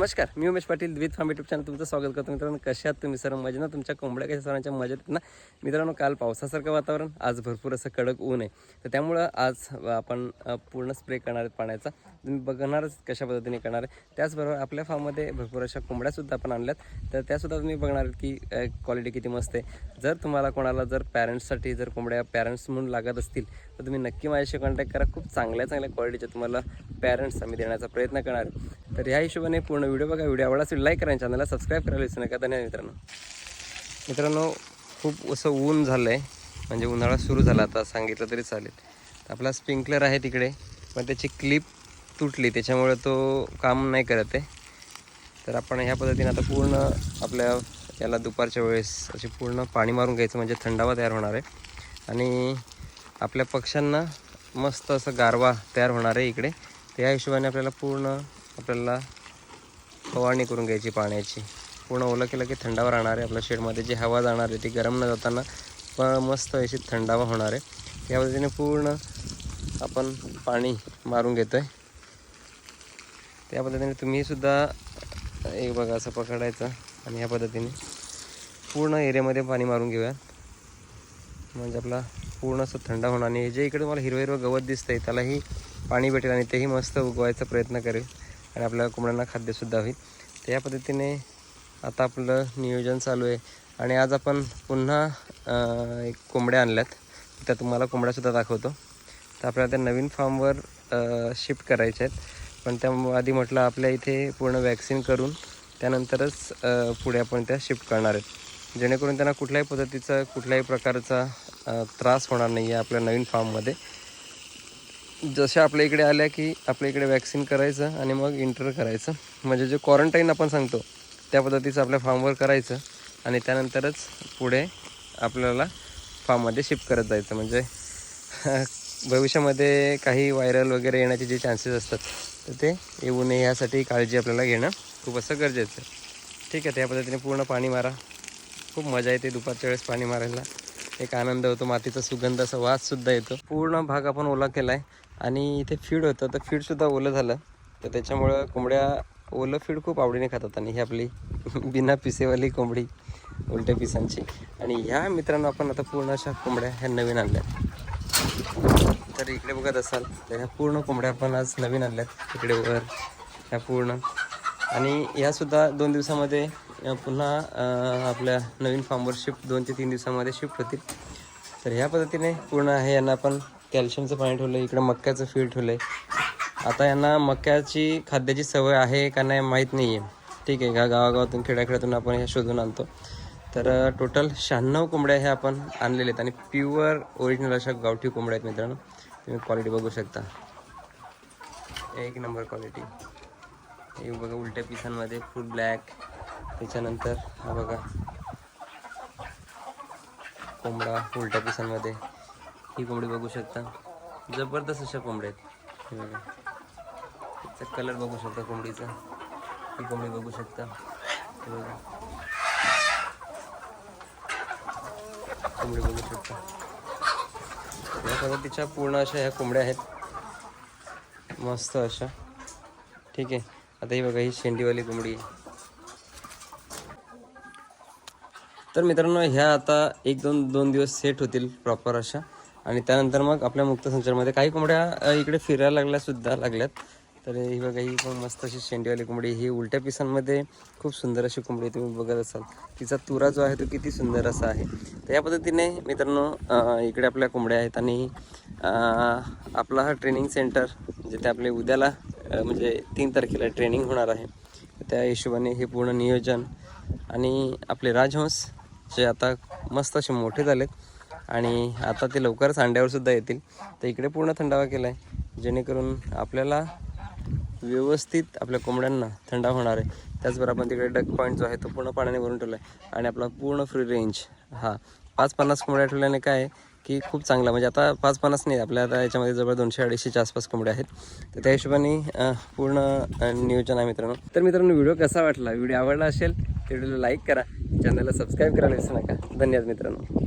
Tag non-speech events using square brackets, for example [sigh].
नमस्कार मी उमेश पाटील द्वित फार्म युट्यूब चॅनल तुमचं स्वागत करतो. मित्रांनो कशात तुम्ही सर मजा ना? तुमच्या कोंबड्या कशा सरांच्या मजेत ना? मित्रांनो काल पावसासारखं वातावरण आज भरपूर असं कडक ऊन आहे. तर त्यामुळं आज आपण पूर्ण स्प्रे करणार आहेत पाण्याचा. तुम्ही बघणारच कशा पद्धतीने करणार आहे. त्याचबरोबर आपल्या फार्ममध्ये भरपूर अशा कोंबड्यासुद्धा आपण आणल्यात. तर त्यासुद्धा तुम्ही बघणार की क्वालिटी किती मस्त आहे. जर तुम्हाला कोणाला जर पॅरेंट्ससाठी जर कोंबड्या पॅरेंट्स म्हणून लागत असतील तर तुम्ही नक्की माझ्याशी कॉन्टॅक्ट करा. खूप चांगल्या चांगल्या क्वालिटीच्या तुम्हाला पॅरेंट्स आम्ही देण्याचा प्रयत्न करणार तर या हिशोबाने पूर्ण व्हिडिओ बघा. व्हिडिओ आवडला असेल लाईक करा चॅनलला सबस्क्राईब करायला विसरू नका. धन्यवाद मित्रांनो. मित्रांनो खूप असं ऊन झालं आहे म्हणजे उन्हाळा सुरू झाला आता सांगितलं तरी चालेल. आपला स्प्रिंकलर आहे तिकडे पण त्याची क्लिप तुटली त्याच्यामुळे तो काम नाही करत आहे. तर आपण ह्या पद्धतीने आता पूर्ण आपल्या याला दुपारच्या वेळेस अशी पूर्ण पाणी मारून घ्यायचं म्हणजे थंडावा तयार होणार आहे. आणि आपल्या पक्ष्यांना मस्त असं गारवा तयार होणार आहे इकडे. त्या हिशोबाने आपल्याला पूर्ण आपल्याला फवारणी करून घ्यायची पाण्याची. पूर्ण ओलं केलं की थंडावा राहणार आहे. आपल्या शेडमध्ये जी हवा जाणार आहे ती गरम न जाताना प मस्त अशी थंडावा होणार आहे. या पद्धतीने पूर्ण आपण पाणी मारून घेतो आहे त्या पद्धतीने तुम्हीसुद्धा एक बघा असं पकडायचं आणि ह्या पद्धतीने पूर्ण एरियामध्ये पाणी मारून घेऊया. म्हणजे आपला पूर्ण असं थंड होणार आणि जे इकडे मला हिरवं हिरवं गवत दिसतं आहे त्यालाही पाणी भेटेल आणि तेही मस्त उगवायचा प्रयत्न करेल. आणि आपल्या कोंबड्यांना खाद्यसुद्धा होईल. तर या पद्धतीने आता आपलं नियोजन चालू आहे. आणि आज आपण पुन्हा एक कोंबड्या आणल्यात. त्या तुम्हाला कोंबड्यासुद्धा दाखवतो. तर आपल्याला त्या नवीन फार्मवर शिफ्ट करायच्या आहेत. पण त्या आधी म्हटलं आपल्या इथे पूर्ण वॅक्सिन करून त्यानंतरच पुढे आपण त्या शिफ्ट करणार आहेत. जेणेकरून त्यांना कुठल्याही पद्धतीचा कुठल्याही प्रकारचा त्रास होणार नाही आहे आपल्या नवीन फार्ममध्ये जशा आपल्या इकडे आल्या की आपल्या इकडे वॅक्सिन करायचं आणि मग इंटर करायचं. म्हणजे जे क्वारंटाईन आपण सांगतो त्या पद्धतीचं आपल्या फार्मवर करायचं आणि त्यानंतरच पुढे आपल्याला फार्ममध्ये शिफ्ट करत जायचं. म्हणजे [laughs] भविष्यामध्ये काही व्हायरल वगैरे येण्याचे जे चान्सेस असतात तर ते येऊ नये यासाठी काळजी आपल्याला घेणं खूप असं गरजेचं आहे. ठीक आहे त्या पद्धतीने पूर्ण पाणी मारा. खूप मजा येते दुपारच्या वेळेस पाणी मारायला. एक आनंद होतो मातीचा सुगंध असा वाससुद्धा येतो. पूर्ण भाग आपण ओला केला आहे आणि इथे फीड होतं तर फीडसुद्धा ओलं झालं. तर त्याच्यामुळं कोंबड्या ओलं फीड खूप आवडीने खातात आणि ही आपली [laughs] बिना पिसेवाली कोंबडी उलट्या पिसांची. आणि ह्या मित्रांनो आपण आता पूर्ण अशा कोंबड्या ह्या नवीन आणल्या तर इकडे बघत असाल तर ह्या पूर्ण कोंबड्या आपण आज नवीन आणल्यात इकडे वर ह्या पूर्ण. आणि ह्यासुद्धा दोन दिवसामध्ये पुन्हा आपल्या नवीन फार्मवर शिफ्ट दोन ते तीन दिवसामध्ये शिफ्ट होतील. तर ह्या पद्धतीने पूर्ण आहे यांना आपण कॅल्शियमचं पाणी ठेवलं आहे इकडं मक्याचं फीड ठेवलं आहे आता यांना मक्याची खाद्याची सवय आहे का नाही माहीत नाही आहे ठीक आहे का गावागावातून खेड्याखेड्यातून आपण हे शोधून आणतो. तर टोटल शहाण्णव कोंबड्या हे आपण आणलेल्या आहेत आणि प्युअर ओरिजिनल अशा गावठी कोंबड्या आहेत मित्रांनो. तुम्ही क्वालिटी बघू शकता. एक नंबर क्वालिटी हे बघा उलट्या पिसांमध्ये फुल ब्लॅक त्याच्यानंतर हा बघा. कोंबडा उलट्या पिसांमध्ये. ही कोंबडी बघू शकता. जबरदस्त अशा कोंबड्या आहेत. हे बघा. त्याचा कलर बघू शकता कोंबडीचा. ही कोंबडी बघू शकता. हे बघा. कोंबडी बघू शकता. या तिच्या पूर्ण अशा ह्या कोंबड्या आहेत. मस्त अशा. ठीक आहे. आता ही बघा ही शेंडीवाली कोंबडी आहे. तर मित्रांनो ह्या आता एक दोन दोन दिवस सेट होतील प्रॉपर अशा. आणि त्यानंतर मग आपल्या मुक्त संचारमध्ये काही कोंबड्या इकडे फिरायला लागल्या सुद्धा लागल्यात. तर ही बघा ही पण मस्त अशी शेंडीवाली कोंबडी. ही उलट्या पिसांमध्ये खूप सुंदर अशी कोंबडी तुम्ही बघत असाल. तिचा तुरा जो आहे तो किती सुंदर असा आहे. तर या पद्धतीने मित्रांनो इकडे आपल्या कोंबड्या आहेत. आणि आपला हा ट्रेनिंग सेंटर जिथे आपले उद्याला म्हणजे तीन तारखेला ट्रेनिंग होणार आहे. त्या हिशोबाने हे पूर्ण नियोजन आणि आपले राजहंस जे आता मस्त असे मोठे झालेत. आणि आता ते लवकरच अंड्यावरसुद्धा येतील. तर इकडे पूर्ण थंडावा केला आहे जेणेकरून आपल्याला व्यवस्थित आपल्या कोंबड्यांना थंडा होणार आहे. त्याचबरोबर आपण तिकडे डक पॉईंट जो आहे तो पूर्ण पाण्याने भरून ठेवला आहे आणि आपला पूर्ण फ्री रेंज हा. पाच पन्नास कोंबड्या ठेवल्याने काय आहे की खूप चांगला. म्हणजे आता पाच पन्नास नाही आपल्या आता याच्यामध्ये जवळ दोनशे अडीचशेच्या आसपास कोंबड्या आहेत. तर त्या हिशोबाने पूर्ण नियोजन आहे मित्रांनो. तर मित्रांनो व्हिडिओ कसा वाटला? व्हिडिओ आवडला असेल व्हिडिओला लाईक करा. चॅनलला सबस्क्राईब करायला विसरू नका. धन्यवाद मित्रांनो.